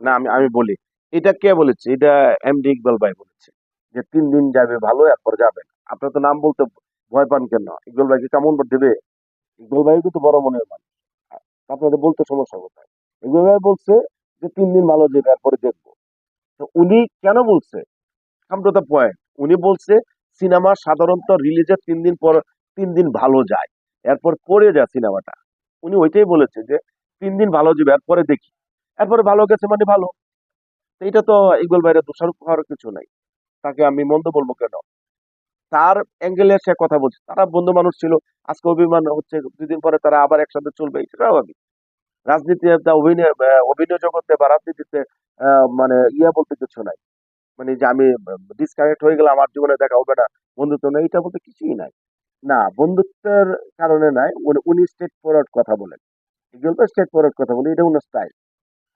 না, আমি আমি বলি, এটা কে বলেছে? এটা এমডি ইকবাল ভাই বলেছে যে তিন দিন যাবে ভালো, এরপর যাবে আপনার তো নাম বলতে ভয় পান কেন? ইকবাল ভাই কি কেমন দেবে? ইকবাল ভাই কিন্তু বড় মনের মানুষ। আপনাদের বলতে সমস্যা কোথায়? ইকবাল ভাই বলছে যে তিন দিন ভালো যাবে, এরপরে দেখব। তো উনি কেন বলছে? কাম টু দ্য পয়েন্ট উনি বলছে সিনেমা সাধারণত রিলিজের তিন দিন পর, তিন দিন ভালো যায়, এরপর পড়ে যায় সিনেমাটা। উনি ওইটাই বলেছে যে তিন দিন ভালো যাবে, এরপরে দেখি। এরপরে ভালো গেছে মানে ভালো। এটা তো ইকবাল ভাইয়ের দোষারোপ হওয়ার কিছু নাই। তাকে আমি মন্দ বলব কেন? তার অ্যাঙ্গেলে সে কথা বলছে। তারা বন্ধু মানুষ ছিল, আজকে অভিমান হচ্ছে, দুদিন পরে তারা আবার একসাথে চলবে, এটা স্বাভাবিক। রাজনীতি অভিনয় অভিনয় জগতে বা রাজনীতিতে মানে ইয়া বলতে কিছু নাই। মানে যে আমি ডিসকানেক্ট হয়ে গেলে আমার জীবনে দেখা হবে না, বন্ধুত্ব নেই, এটা বলতে কিছুই নাই। না, বন্ধুত্বের কারণে নাই, উনি স্টেট ফরওয়ার্ড কথা বলেন। এগুলো স্টেট ফরওয়ার্ড কথা বলে, এটা উনার স্টাইল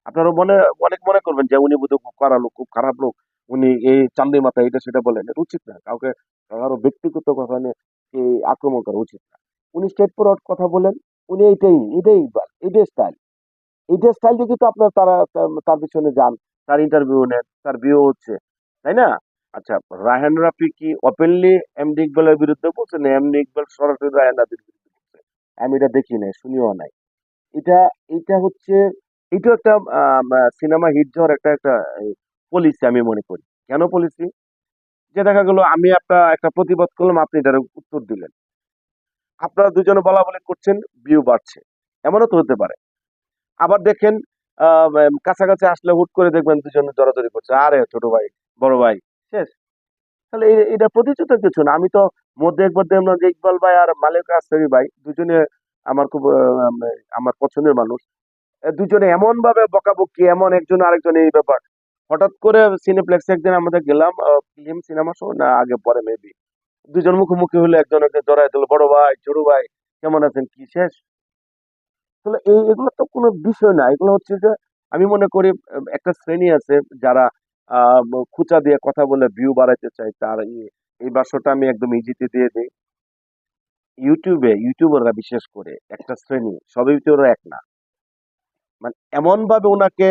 আপনারা মনে, অনেক মনে করবেন যে উনি বোধহয় খুব কড়া লোক, খুব খারাপ লোক। উনি এই চান্দি মাথা এটা সেটা বলেন, এটা উচিত না। কাউকে কারও ব্যক্তিগত কথা নিয়ে আক্রমণ করা উচিত না। উনি স্টেট ফরওয়ার্ড কথা বলেন, উনি এটাই ইকবাল এটাই স্টাইল এইটার স্টাইল দেখে তো আপনার তারা, তার- তার পিছনে যান, তার ইন্টারভিউ নেন, তার বিয়ে হচ্ছে, তাই না? আচ্ছা রায়হান রাফি কি ওপেনলি এমডি ইকবালের বিরুদ্ধে বলছে, না এমডি ইকবাল সরাসরি রায়হান রাফির বিরুদ্ধে বলছে? আমি এটা দেখি নাই, শুনিও নাই। এটা এটা হচ্ছে এটা একটা সিনেমা হিট যাওয়ার একটা একটা পলিসি আমি মনে করি। কেন পলিসি যে দেখা গেলো, আমি আপনার একটা প্রতিবাদ করলাম, আপনি এটার উত্তর দিলেন। আপনারা দুজনে বলা বলি করছেন ভিউ বাড়ছে। এমনও তো হতে পারে। আবার দেখেন কাছাকাছি আসলে হুট করে দেখবেন দুজনে জড়াজড়ি করছে। আরে, ছোট ভাই, বড় ভাই, শেষ। তাহলে এটা প্রতিযোগিতার কিছু না। আমি তো মধ্যে একবার দেখলাম যে ইকবাল ভাই আর মালিক আসরি ভাই, দুজনে আমার খুব আমার পছন্দের মানুষ। দুজনে এমন ভাবে বকাবকি, এমন একজন আরেকজন এই ব্যাপার। হঠাৎ করে সিনেপ্লেক্সে একদিন আমাদের গেলাম ফিল্ম সিনেমা শো না, আগে পরে মেবি দুজন মুখোমুখি হলে একজন একজন জড়াই দিল বড় ভাই, ছোট ভাই, কেমন আছেন? কি শেষ? তাহলে এই, এগুলো তো কোনো বিষয় না, এগুলো হচ্ছে যে, আমি মনে করি একটা শ্রেণি আছে যারা খুচা দিয়ে কথা বলে ভিউ বাড়াইতে চাই তার এই বাসটা আমি একদম ইজিতে দিয়ে দিই। ইউটিউবে ইউটিউবাররা বিশেষ করে একটা শ্রেণি সব ইউটিউবার এক না। মানে এমন ভাবে ওনাকে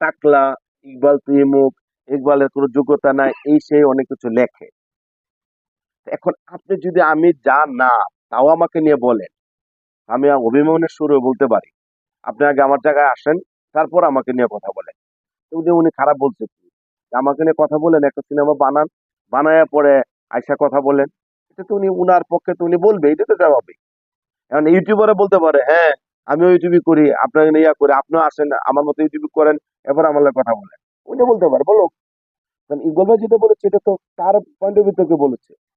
টাকলা, ইকবাল তুই মুখ ইকবালের কোনো যোগ্যতা নাই, এই সেই অনেক কিছু লেখে। এখন আপনি যদি আমি যা না, তাও আমাকে নিয়ে বলেন, আমি অভিমানের সুরে বলতে পারি। আপনি আগে আমার জায়গায় আসেন, তারপর আমাকে নিয়ে কথা বলেন। উনি উনি খারাপ বলছে কি? আমাকে নিয়ে কথা বলেন, একটা সিনেমা বানান বানায় পরে আইসা কথা বলেন। এটা তো উনি, উনার পক্ষে তো উনি বলবে, এটা তো স্বাভাবিক। এখন ইউটিউবারে বলতে পারে হ্যাঁ আমিও ইউটিউবই করি, আপনার ইয়া করি, আপনিও আসেন, আমার মতো ইউটিউব করেন এবার আমার কথা বলেন। উনি বলতে পারে বলো কারণ ইকবাল ভাই যেটা বলেছে, এটা তো তার পয়েন্ট অফ ভিউ থেকে বলেছে।